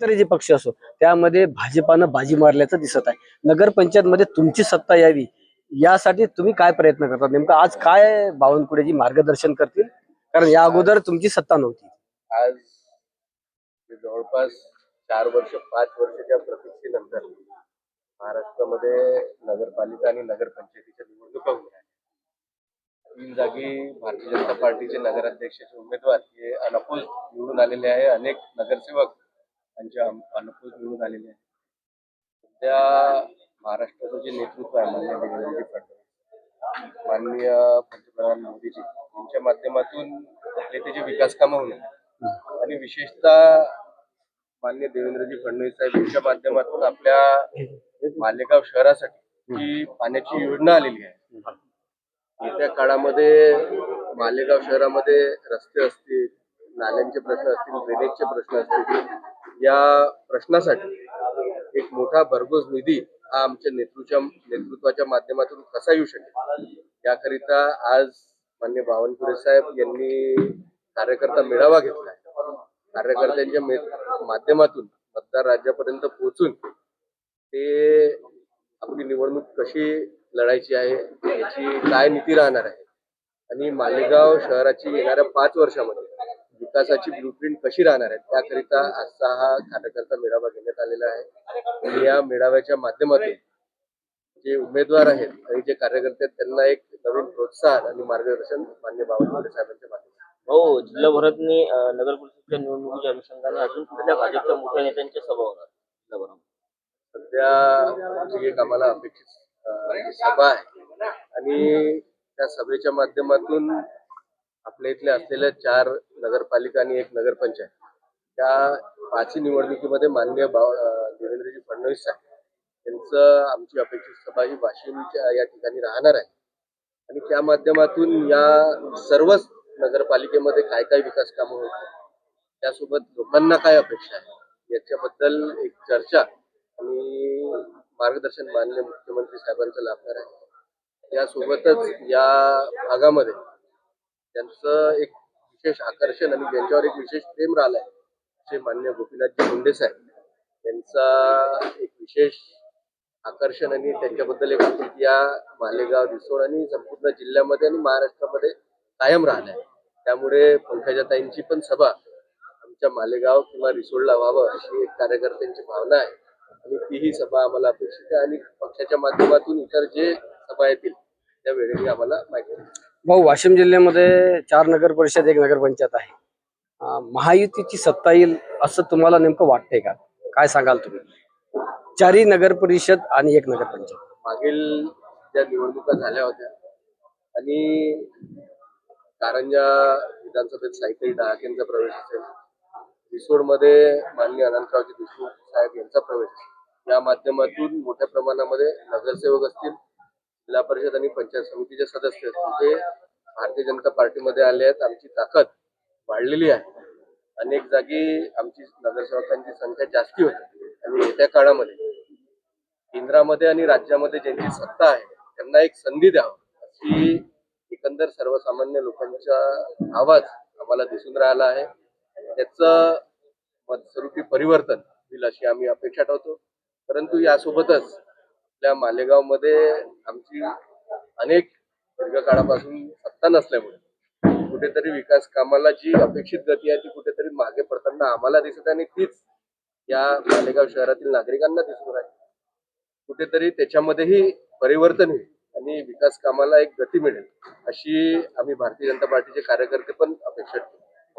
तरी जे पक्ष असो त्यामध्ये भाजपानं बाजी मारल्याचं दिसत आहे. नगरपंचायत मध्ये तुमची सत्ता यावी यासाठी तुम्ही काय प्रयत्न करतात नेमकं आज काय बावनकुळेजी मार्गदर्शन करतील? कारण या अगोदर तुमची सत्ता नव्हती. आज जवळपास चार वर्ष पाच वर्षाच्या प्रतीक्षेनंतर महाराष्ट्रामध्ये नगरपालिका आणि नगरपंचायतीच्या निवडणुका होत तीन जागी भारतीय जनता पार्टीचे नगराध्यक्षाचे उमेदवार हे अनपोज निवडून आलेले आहे. अनेक नगरसेवक त्यांच्या अनुकूल निवडून आलेले आहेत. सध्या महाराष्ट्राचं जे नेतृत्व आहे माननीय देवेंद्रजी फडणवीस माननीय पंतप्रधान मोदीजी यांच्या माध्यमातून आपले ते जे विकास कामं होणे आणि विशेषतः मान्य देवेंद्रजी फडणवीस साहेब यांच्या माध्यमातून आपल्या मालेगाव शहरासाठी जी पाण्याची योजना आलेली आहे येत्या काळामध्ये मालेगाव शहरामध्ये रस्ते असतील नाल्यांचे प्रश्न असतील ड्रेनेजचे प्रश्न असतील या प्रश्नासाठी एक मोठा भरघोस निधी हा आमच्या नेतृत्वाच्या नेतृत्वाच्या माध्यमातून कसा येऊ शकेल? याकरिता आज मान्य बावनकुळे साहेब यांनी कार्यकर्ता मेळावा घेतला आहे. कार्यकर्त्यांच्या माध्यमातून मतदार राज्यापर्यंत पोहोचून ते आपली निवडणूक कशी लढायची आहे याची काय नीती राहणार आहे? आणि मालेगाव शहराची येणाऱ्या पाच वर्षामध्ये विकासाची ब्लूप्रिंट कशी राहणार आहे त्याकरिता आजचा हा कार्यकर्ता मेळावा घेण्यात आलेला आहे. आणि या मेळाव्याच्या माध्यमातून जे उमेदवार आहेत आणि जे कार्यकर्ते आहेत त्यांना एक नवीन प्रोत्साहन आणि मार्गदर्शन मान्य बावनकुळे साहेबांच्या माध्यमातून. हो जिल्हाभरातनी नगर परिषदेच्या निवडणुकीच्या अनुषंगाने अजून कुठल्या भाजपच्या मोठ्या नेत्यांच्या सभा होणार सध्या जी एक आम्हाला अपेक्षित सभा आहे. आणि त्या सभेच्या माध्यमातून आपल्या इथल्या असलेल्या चार नगरपालिका आणि एक नगरपंचायत. त्या पाचही निवडणुकीमध्ये मान्य देवेंद्रजी फडणवीस साहेब यांचं आमची अपेक्षित सभा ही वाशिमच्या या ठिकाणी राहणार आहे. आणि त्या माध्यमातून या सर्वच नगरपालिकेमध्ये काय काय विकास कामं होत त्यासोबत लोकांना काय अपेक्षा आहे याच्याबद्दल एक चर्चा आणि मार्गदर्शन मान्य मुख्यमंत्री साहेबांचं लाभणार आहे. यासोबतच या भागामध्ये त्यांचं एक विशेष आकर्षण आणि त्यांच्यावर एक विशेष प्रेम राहिलंय असे मान्य गोपीनाथजी मुंडे साहेब. त्यांचा एक विशेष आकर्षण आणि त्यांच्याबद्दल एक आपुलकी या मालेगाव रिसोड आणि संपूर्ण जिल्ह्यामध्ये आणि महाराष्ट्रामध्ये कायम राहिलाय. त्यामुळे पंकजाताईंची पण सभा आमच्या मालेगाव किंवा रिसोडला व्हावं अशी एक कार्यकर्त्यांची भावना आहे. आणि तीही सभा आम्हाला अपेक्षित आहे आणि पक्षाच्या माध्यमातून इतर जे सभा येतील त्या वेळेने आम्हाला माहिती भाऊ वाशिम जिल्ह्यामध्ये चार नगर परिषद एक नगरपंचायत आहे. महायुतीची सत्ता येईल असं तुम्हाला नेमकं वाटतंय का? काय सांगाल तुम्ही? चारही नगर परिषद आणि एक नगरपंचायत मागील ज्या निवडणुका झाल्या होत्या आणि कारंजा विधानसभेत सायकल यांचा प्रवेश असेल रिसोडमध्ये माननीय अनंतरावजी देशमुख साहेब यांचा प्रवेश या माध्यमातून मोठ्या प्रमाणामध्ये नगरसेवक असतील जिल्हा परिषद आणि पंचायत समितीचे सदस्य जे ते भारतीय जनता पार्टीमध्ये आले आहेत. आमची ताकद वाढलेली आहे. अनेक जागी आमची नगरसेवकांची संख्या जास्ती होती. आणि येत्या काळामध्ये केंद्रामध्ये आणि राज्यामध्ये ज्यांची सत्ता आहे त्यांना एक संधी द्यावं अशी एकंदर सर्वसामान्य लोकांचा आवाज आम्हाला दिसून राहिला आहे. त्याचं मतस्वरूपी परिवर्तन होईल अशी आम्ही अपेक्षा ठेवतो. परंतु यासोबतच आपल्या मालेगावमध्ये आमची अनेक दीर्घकाळापासून सत्ता नसल्यामुळे कुठेतरी विकास कामाला जी अपेक्षित गती आहे ती कुठेतरी मागे पडताना आम्हाला दिसत आहे आणि तीच या मालेगाव शहरातील नागरिकांना दिसून राहील कुठेतरी त्याच्यामध्येही परिवर्तन होईल आणि विकास कामाला एक गती मिळेल अशी आम्ही भारतीय जनता पार्टीचे कार्यकर्ते पण अपेक्षा ठेवतो